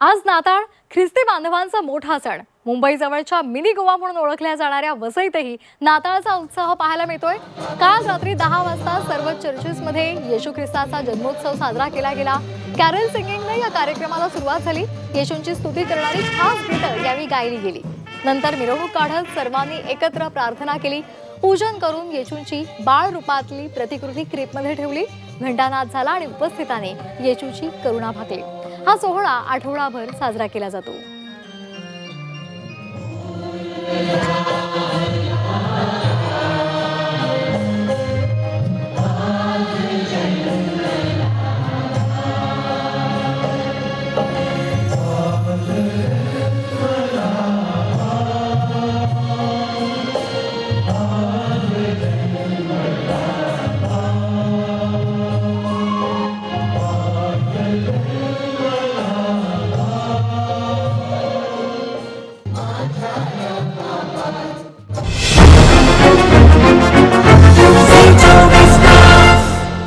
आज नाताळ ख्रिस्ती बांधवांचा मोठा सण. मुंबईजवळच्या मिनी गोवा म्हणून ओळखल्या जाणाऱ्या वसईतही नाताळचा उत्साह पाहायला मिळतोय. काल रात्री दहा वाजता सर्व चर्चेसमध्ये येशू ख्रिस्ताचा जन्मोत्सव साजरा केला गेला. कॅरल सिंगिंगने या कार्यक्रमाला सुरुवात झाली. येशूंची स्तुती करणारी खास गीतं यावेळी गायली गेली. नंतर मिरवणूक काढत सर्वांनी एकत्र प्रार्थना केली. पूजन करून येशूंची बाळ रूपातली प्रतिकृती क्रीपमध्ये ठेवली. घंटानाद झाला आणि उपस्थिताने येशूची करुणा भागली. हा सोहळा आठवडाभर साजरा केला जातो.